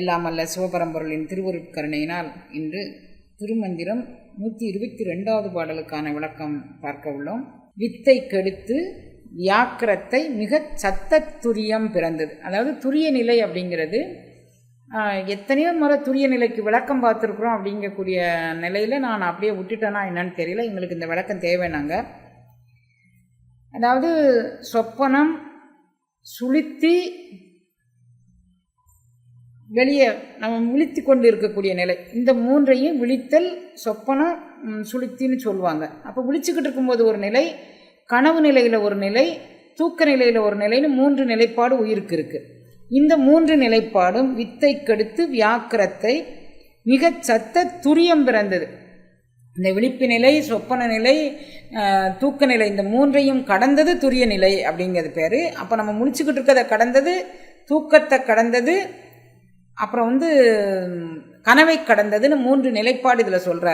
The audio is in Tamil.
எல்லாம் அல்ல சிவபரம்பொருளின் திருவருட்கருணையினால் இன்று திருமந்திரம் நூற்றி இருபத்தி ரெண்டாவது பாடலுக்கான விளக்கம் பார்க்க உள்ளோம். வித்தை கெடுத்து வியாக்கிரத்தை மிகச் சத்தத்துரியம் பிறந்தது. அதாவது துரிய நிலை அப்படிங்கிறது எத்தனையோ முறை துரிய நிலைக்கு விளக்கம் பார்த்துருக்குறோம் அப்படிங்கக்கூடிய நிலையில் நான் அப்படியே விட்டுட்டேனா என்னன்னு தெரியல. எங்களுக்கு இந்த விளக்கம் தேவைனாங்க அதாவது சொப்பனம் சுளுத்தி வெளியே நம்ம விழித்து கொண்டு இருக்கக்கூடிய நிலை. இந்த மூன்றையும் விழித்தல் சொப்பனம் சுளுத்தின்னு சொல்லுவாங்க. அப்போ விழிச்சுக்கிட்டு இருக்கும்போது ஒரு நிலை கனவு நிலையில் ஒரு நிலை தூக்க நிலையில் ஒரு நிலைன்னு மூன்று நிலைப்பாடு உயிருக்கு இருக்குது இந்த மூன்று நிலைப்பாடும் வித்தை கெடுத்து வியாக்கிரத்தை மிகச் சத்த துரியம் பிறந்தது. இந்த விழிப்பு நிலை சொப்பன நிலை தூக்க நிலை இந்த மூன்றையும் கடந்தது துரிய நிலை அப்படிங்கிறது பேர். அப்போ நம்ம முடிச்சுக்கிட்டு இருக்கிறத கடந்தது தூக்கத்தை கடந்தது அப்புறம் வந்து கனவை கடந்ததுன்னு மூன்று நிலைப்பாடு இதில் சொல்கிறாரு